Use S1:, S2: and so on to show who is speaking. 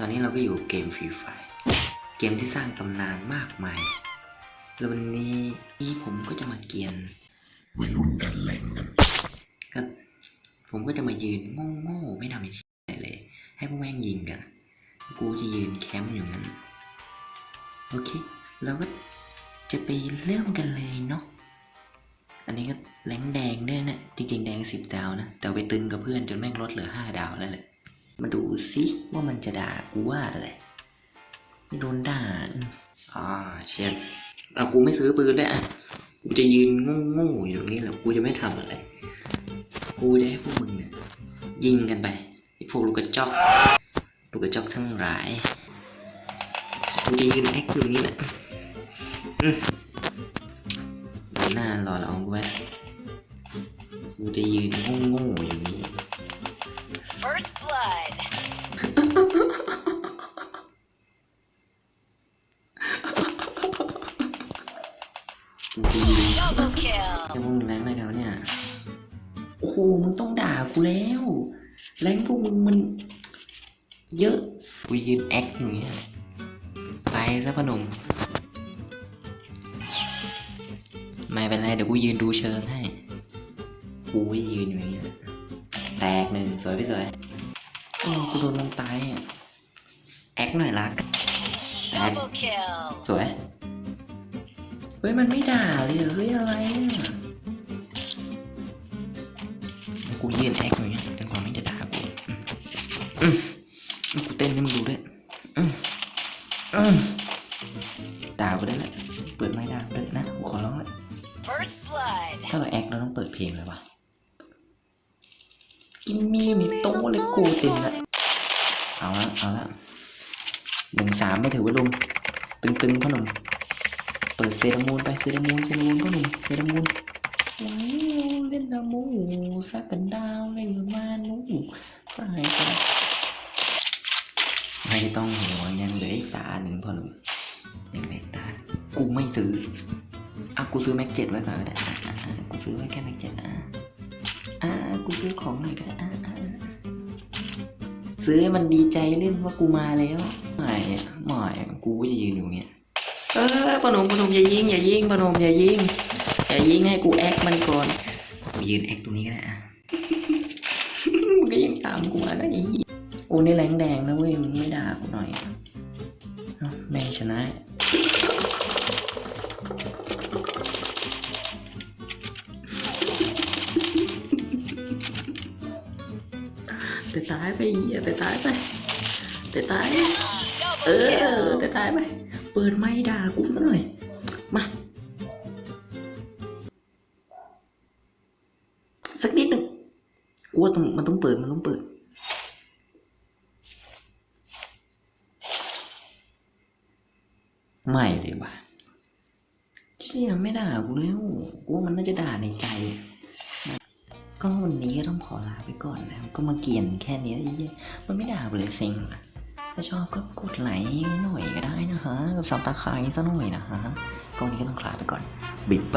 S1: ตอนนี้เราก็อยู่เกมฟรีไฟเกมที่สร้างตำนานมากมาย แล้ววันนี้นี่ผมก็จะมาเกียน
S2: วัยรุ่นดันแรงกัน
S1: ก็ผมก็จะมายืนโง่ๆไม่ทำอะไรเลย ให้พวกแม่งยิงกัน กูจะยืนแคมป์อยู่งั้น โอเค เราก็จะไปเริ่มกันเลยเนาะ อันนี้ก็แรงแดงด้วยนะ จริงๆ แดงสิบดาวนะ แต่ไปตึงกับเพื่อนจนแม่งลดเหลือห้าดาวแล้วแหละ มาดูสิว่ามันจะด่ากูว่าอะไรไม่โดนด่าอ่าเชียเอากูไม่ซื้อปืนด้วยอะกูจะยืนโง่ๆอยู่ตรงนี้แหละกูจะไม่ทำอะไร กูจะให้พวกมึงเนี่ยยิงกันไปไอ้พวกลูกกระจอกลูกกระจอกทั้งหลายกูจะยืนแอคอยู่ตรงนี้แหละหน้ารอเรากูไว้กูจะยืนโง่ๆอยู่นี้
S3: First blood.
S1: จะยืน
S3: Double kill.
S1: จะพวกมึงแรงไหมแล้วเนี่ย โอ้โห มึงต้องด่ากูแล้ว แรงพวกมึงมัน เยอะกูยืนแอคอย่างเงี้ย ไปซะพนม ไม่เป็นไร เดี๋ยวกูยืนดูเชิงให้ กูยืนอย่างเงี้ย แตกหนึ่งสวยพี่สวยโอ้กูโดนมันตายอะแอคหน่อยรักแตก
S3: Double kill.
S1: สวย เฮ้ย มันไม่ด่าเลยเหรอเฮ้ย อะไรเนี่ยกูยืนแอคอย่างเงี้ยจนกว่าไม่จะด่ากูอืมอืมกูเต้นให้มึงดูด้วยอืมอืมด่ากูได้แล้วเปิดไม้ด่ากูด้วยนะกูขอร้องละ
S3: First blood.
S1: ถ้าเราแอคเราต้องเปิดเพลงเลยวะ กินมีมีโตะเลยกูตินละเอาละเอาละหนึ่งสามไม่ถือว่าลุมตึงๆพ่อหนุ่มเปิดเซรามูนไปเซรามูนเซรามูนพ่อหนุ่มเซรามูนว้าวเล่นดามูสักกันดาวเล่นมานูใครกันไม่ต้องหัวยังเหลืออีกตาหนึ่งพ่อหนุ่มยังเหลืออีกตากูไม่ซื้ออะกูซื้อแม็กเจ็ดไว้ก่อนก็ได้กูซื้อไว้แค่แม็กเจ็ดอะ กูซื้อของหน่อยก็ได้อะซื้อให้มันดีใจเล่นว่ากูมาแล้วไม่อะไม่กูจะยืนอยู่เงี้ยเออปนมปนมอย่ายิงอย่ายิงปนมอย่ายิงอย่ายิงให้กูแอคมันก่อนกูยืนแอคตรงนี้ก็ได้อะมึงก็ยังตามกูมาได้อีกโอ้นี่แรงแดงนะเว้ยมึงไม่ด่ากูหน่อยแม่งชนะ แต่ตายไปอีกแต่ตายไปแต่ตาย เออแต่ตายไป เปิดไม่ด่ากูซะหน่อย มา สักนิดหนึ่งกูว่าต้งมันต้องเปิด มันต้องเปิดไม่เลยว่ะเชี่ยไม่ด่ากูแล้วกูว่ามันน่าจะด่าในใจ ก็วันนี้ก็ต้องขอลาไปก่อนนะครับ ก็มาเกรียนแค่นี้ไอ้เย่มันไม่ด่าเลยเซ็งอะถ้าชอบก็กดไลค์หน่อยก็ได้นะฮะสับตะไคร้ซะหน่อยนะฮะก็วันนี้ก็ต้องลาไปก่อน บิบไป